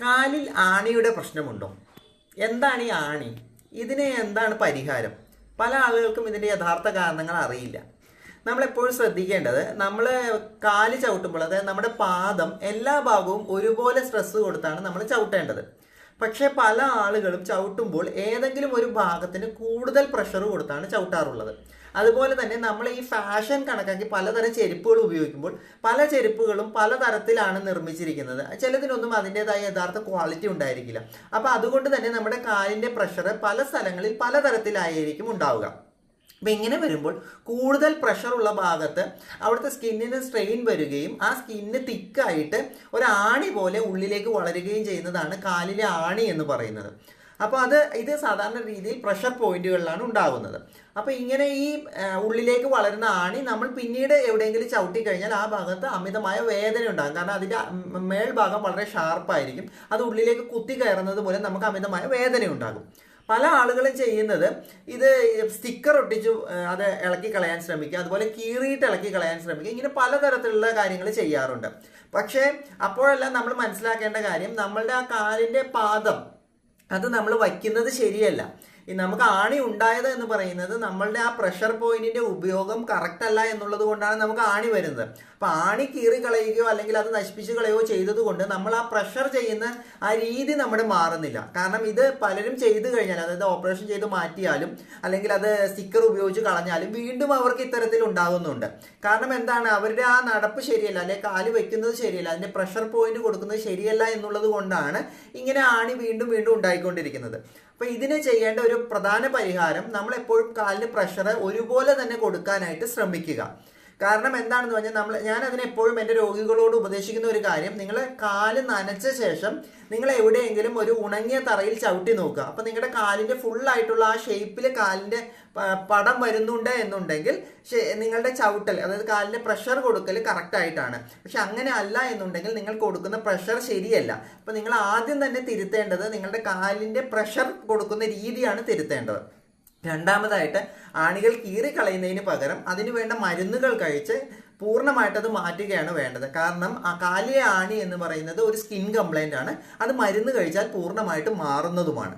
കാലിൽ ആണിയുടെ പ്രശ്നമുണ്ടോ? എന്താണ് ഈ ആണി? ഇതിന് എന്താണ് പരിഹാരം? പല ആളുകൾക്കും ഇതിന്റെ യഥാർത്ഥ കാരണങ്ങൾ അറിയില്ല. നമ്മളെപ്പോഴും ശ്രദ്ധിക്കേണ്ടത് നമ്മൾ കാൽ ചവിട്ടുമ്പോൾ അതായത് നമ്മുടെ പാദം എല്ലാ ഭാഗവും ഒരുപോലെ സ്ട്രെസ് കൊടുത്താണ് നമ്മൾ ചവിട്ടേണ്ടത്. പക്ഷേ പല ആളുകളും ചവിട്ടുമ്പോൾ ഏതെങ്കിലും ഒരു ഭാഗത്തിന് കൂടുതൽ പ്രഷർ കൊടുത്താണ് ചവിട്ടാറുള്ളത്. അതുപോലെ തന്നെ നമ്മൾ ഈ ഫാഷൻ കണക്കാക്കി പലതരം ചെരുപ്പുകൾ ഉപയോഗിക്കുമ്പോൾ പല ചെരുപ്പുകളും പലതരത്തിലാണ് നിർമ്മിച്ചിരിക്കുന്നത്. ചിലതിനൊന്നും അതിന്റെതായ യഥാർത്ഥ ക്വാളിറ്റി ഉണ്ടായിരിക്കില്ല. അപ്പോൾ അതുകൊണ്ട് തന്നെ നമ്മുടെ കാലിന്റെ പ്രഷർ പല സ്ഥലങ്ങളിൽ പലതരത്തിലായിരിക്കും ഉണ്ടാവുക. അപ്പം ഇങ്ങനെ വരുമ്പോൾ കൂടുതൽ പ്രഷർ ഉള്ള ഭാഗത്ത് അവിടുത്തെ സ്കിന്നിന് സ്ട്രെയിൻ വരികയും ആ സ്കിന്ന് തിക്കായിട്ട് ഒരു ആണി പോലെ ഉള്ളിലേക്ക് വളരുകയും ചെയ്യുന്നതാണ് കാലിലെ ആണി എന്ന് പറയുന്നത്. അപ്പോൾ അത് ഇത് സാധാരണ രീതിയിൽ പ്രഷർ പോയിന്റുകളിലാണ് ഉണ്ടാകുന്നത്. അപ്പോൾ ഇങ്ങനെ ഈ ഉള്ളിലേക്ക് വളരുന്ന ആണി നമ്മൾ പിന്നീട് എവിടെയെങ്കിലും ചവിട്ടി കഴിഞ്ഞാൽ ആ ഭാഗത്ത് അമിതമായ വേദന ഉണ്ടാകും. കാരണം അതിന്റെ മേൽഭാഗം വളരെ ഷാർപ്പായിരിക്കും അത് ഉള്ളിലേക്ക് കുത്തി കയറുന്നത് പോലെ നമുക്ക് അമിതമായ വേദന ഉണ്ടാകും. പല ആളുകളും ചെയ്യുന്നത് ഇത് സ്റ്റിക്കർ ഒട്ടിച്ച് അത് ഇളക്കി കളയാൻ ശ്രമിക്കുക അതുപോലെ കീറിയിട്ട് ഇളക്കി കളയാൻ ശ്രമിക്കുക ഇങ്ങനെ പലതരത്തിലുള്ള കാര്യങ്ങൾ ചെയ്യാറുണ്ട്. പക്ഷേ അപ്പോഴെല്ലാം നമ്മൾ മനസ്സിലാക്കേണ്ട കാര്യം നമ്മളുടെ ആ കാലിന്റെ പാദം അത് നമ്മൾ വയ്ക്കുന്നത് ശരിയല്ല. നമുക്ക് ആണി ഉണ്ടായത് എന്ന് പറയുന്നത് നമ്മളുടെ ആ പ്രഷർ പോയിന്റിന്റെ ഉപയോഗം കറക്റ്റ് അല്ല എന്നുള്ളത് കൊണ്ടാണ് നമുക്ക് ആണി വരുന്നത്. അപ്പൊ ആണി കീറി കളയുകയോ അല്ലെങ്കിൽ അത് നശിപ്പിച്ച് കളയുകയോ ചെയ്തത് കൊണ്ട് നമ്മൾ ആ പ്രഷർ ചെയ്യുന്ന ആ രീതി നമ്മുടെ മാറുന്നില്ല. കാരണം ഇത് പലരും ചെയ്തു കഴിഞ്ഞാൽ അതായത് ഓപ്പറേഷൻ ചെയ്ത് മാറ്റിയാലും അല്ലെങ്കിൽ അത് സ്റ്റിക്കർ ഉപയോഗിച്ച് കളഞ്ഞാലും വീണ്ടും അവർക്ക് ഇത്തരത്തിൽ ഉണ്ടാകുന്നുണ്ട്. കാരണം എന്താണ്? അവരുടെ ആ നടപ്പ് ശരിയല്ല അല്ലെങ്കിൽ കാൽ വെക്കുന്നത് ശരിയല്ല അതിന്റെ പ്രഷർ പോയിന്റ് കൊടുക്കുന്നത് ശരിയല്ല എന്നുള്ളത് കൊണ്ടാണ് ഇങ്ങനെ ആണി വീണ്ടും വീണ്ടും ഉണ്ടായിക്കൊണ്ടിരിക്കുന്നത്. അപ്പൊ ഇതിന് ചെയ്യേണ്ട ഒരു പ്രധാന പരിഹാരം നമ്മൾ എപ്പോഴും കാലിന് പ്രഷർ ഒരുപോലെ തന്നെ കൊടുക്കാനായിട്ട് ശ്രമിക്കുക. കാരണം എന്താണെന്ന് പറഞ്ഞാൽ നമ്മൾ ഞാൻ അതിനെ എപ്പോഴും എന്റെ രോഗികളോട് ഉപദേശിക്കുന്ന ഒരു കാര്യം നിങ്ങൾ കാൽ നനച്ച ശേഷം നിങ്ങൾ എവിടെയെങ്കിലും ഒരു ഉണങ്ങിയ തറയിൽ ചവിട്ടി നോക്കുക. അപ്പം നിങ്ങളുടെ കാലിന്റെ ഫുള്ളായിട്ടുള്ള ആ ഷേപ്പിൽ കാലിന്റെ പടം വരുന്നുണ്ട് എന്നുണ്ടെങ്കിൽ നിങ്ങളുടെ ചവിട്ടൽ അതായത് കാലിന്റെ പ്രഷർ കൊടുക്കൽ കറക്റ്റ് ആയിട്ടാണ്. പക്ഷെ അങ്ങനെ അല്ല എന്നുണ്ടെങ്കിൽ നിങ്ങൾ കൊടുക്കുന്ന പ്രഷർ ശരിയല്ല. അപ്പം നിങ്ങൾ ആദ്യം തന്നെ തിരുത്തേണ്ടത് നിങ്ങളുടെ കാലിന്റെ പ്രഷർ കൊടുക്കുന്ന രീതിയാണ് തിരുത്തേണ്ടത്. രണ്ടാമതായിട്ട് ആണികൾ കീറിക്കളയുന്നതിന് പകരം അതിന് വേണ്ട മരുന്നുകൾ കഴിച്ച് പൂർണമായിട്ട് അത് മാറ്റുകയാണ് വേണ്ടത്. കാരണം ആ കാലിയ ആണി എന്ന് പറയുന്നത് ഒരു സ്കിൻ കംപ്ലൈന്റ് ആണ്. അത് മരുന്ന് കഴിച്ചാൽ പൂർണമായിട്ട് മാറുന്നതുമാണ്.